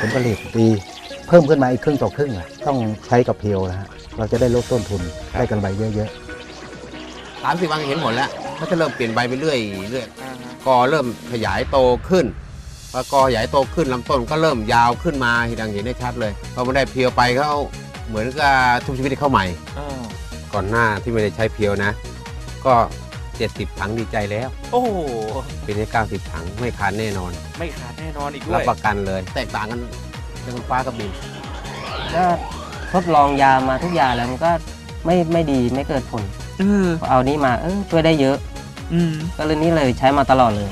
ผลผลิตดีเพิ่มขึ้นมาอีกครึ่งต่อครึ่งอะต้องใช้กับเพียวนะฮะเราจะได้ลดต้นทุนได้กันใบเยอะสามสิบวันก็เห็นผลแล้วมันจะเริ่มเปลี่ยนใบไปเรื่อยเรื่อยกอเริ่มขยายโตขึ้นพอกอขยายโตขึ้นลำต้นก็เริ่มยาวขึ้นมาที่ดังเห็นได้ชัดเลยพอมันได้เพียวไปเขาเหมือนกับทุกชีวิตที่เข้าใหม่ ก่อนหน้าที่ไม่ได้ใช้เพียวนะ ก็ 70 ถังดีใจแล้ว โอ้โหปีนี้ 90 ถังไม่ขาดแน่นอน ไม่ขาดแน่นอนอีกด้รัวบยประกันเลย แตกต่างกันเรื่องฟ้ากับดินก็ทดลองยามาทุกอย่างแล้วมันก็ไม่ไม่ดีไม่เกิดผลเออพอเอานี้มาเออช่วยได้เยอะ อืมก็เลยนี่เลยใช้มาตลอดเลย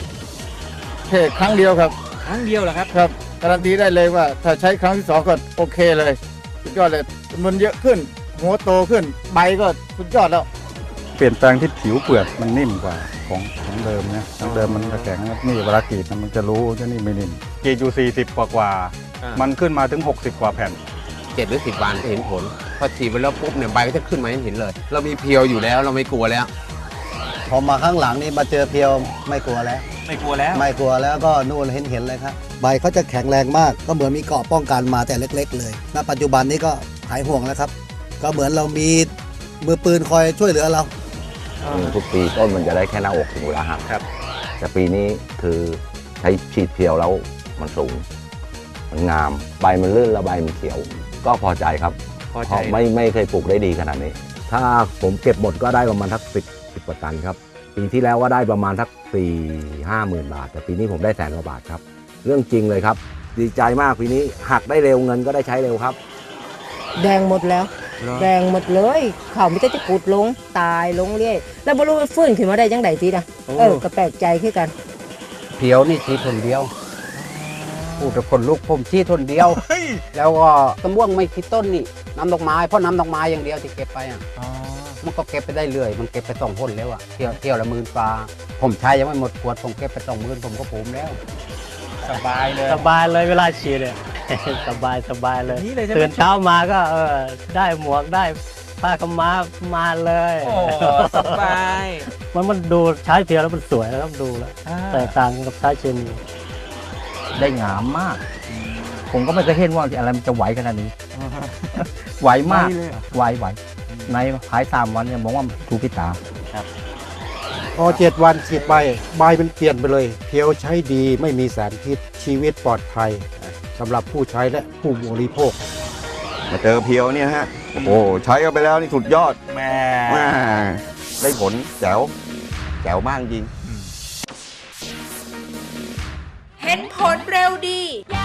แค่ครั้งเดียวครับ ครั้งเดียวเหรอครับ ครับการันตีได้เลยว่าถ้าใช้ครั้งที่สองก็โอเคเลย สุดยอดเลยจำนวนเยอะขึ้น หัวโตขึ้น ใบก็สุดยอดแล้ว เปลี่ยนแปลงที่ผิวเปลือกมันนิ่มกว่าของของเดิมนะของเดิมมันจะแข็งนี่เวลากรีดนะมันจะรู้ว่านี่ไม่นิ่มกรีดอยู่40กว่ากว่า อ่ามั มันขึ้นมาถึง 60 กว่าแผ่น7หรือ10วันก็เห็นผล พอฉีดไปแล้วปุ๊บเนี่ยใบก็จะขึ้นมาให้เห็นเลย เรามีเพียวอยู่แล้วเราไม่กลัวแล้วๆพอมาข้างหลังนี่มาเจอเพียวไม่กลัวแล้ว ไม่กลัวแล้ว ไม่กลัวแล้วก็นู่นเห็นเห็นเลยครับ ใบเขาจะแข็งแรงมากก็เหมือนมีเกราะป้องกันมาแต่เล็ก ๆ เลยณปัจจุบันนี้ก็หายห่วงแล้วครับ ก็เหมือนเรามีมือปืนคอยช่วยเหลือเรา ทุกปีต้นมันจะได้แค่หน้าอกถึงเวลาหักครับ แต่ปีนี้คือใช้ฉีดเพียวแล้วมันสูง มันงาม ใบมันลื่นแล้วใบมันเขียว ก็พอใจครับพอเพใจราะไม่ไม่เคยปลูกได้ดีขนาดนี้ ถ้าผมเก็บหมดก็ได้ประมาณทักสิบสิบกว่าตันครับ ปีที่แล้วก็ได้ประมาณทักสี่ห้าหมื่นบาท แต่ปีนี้ผมได้แสนกว่าบาทครับ เรื่องจริงเลยครับ ดีใจมากปีนี้หักได้เร็วเงินก็ได้ใช้เร็วครับ แดงหมดแล้ว แดงหมดเลยเขาไม่ได้จะกุดลงตายลงเรื่อยแล้วไม่รู้ว่าฟื้นขึ้นมาได้ยังไงทีนะเออก็แปลกใจขึ้นกันเพียวนี่ชีทนเดียวพูดกับคนลุกผมชีทนเดียวเฮ้ยแล้วก็ตะม่วงไม่คิดต้นนี่น้ำดอกไม้เพราะน้ำดอกไม้อย่างเดียวที่เก็บไปอะอ๋อมันก็เก็บไปได้เรื่อย มันเก็บไปสองพ่นแล้วอะเที่ยวเที่ยวละหมื่นฟ้าผมใช้ยังไม่หมดขวดผมเก็บไปสองหมื่นผมก็ภูมิแล้ว สบายเลยสบายเลยเวลาฉีดเนี่ย สบายสบายเลยนี่เลยใช่ไหม ตื่นเช้ามาก็เออได้หมวกได้ผ้าขาวม้ามาเลย โอ้สบายมันมันดูใช้เพียวแล้วมันสวยแล้วครับดูแล้วอ่าแตกต่างกับใช้เคมีได้งามมาก ผมก็ไม่เคยเห็นว่าอะไรมันจะไหวขนาดนี้ ไหวมาก ไม่เลยเหรอ ไหวไหวในภายสามวันเนี่ยบอกว่าถูกพิตา พอเจ็ดวันฉีดไปใบมันเปลี่ยนไปเลย เพียวใช้ดีไม่มีสารพิษชีวิตปลอดภัย สำหรับผู้ใช้และผู้บริโภค มาเจอเพียวเนี่ยฮะ โอ้โหใช้กันไปแล้วนี่สุดยอดแม่แม่ได้ผลแจ๋วแจ๋วมากจริง เห็นผลเร็วดีย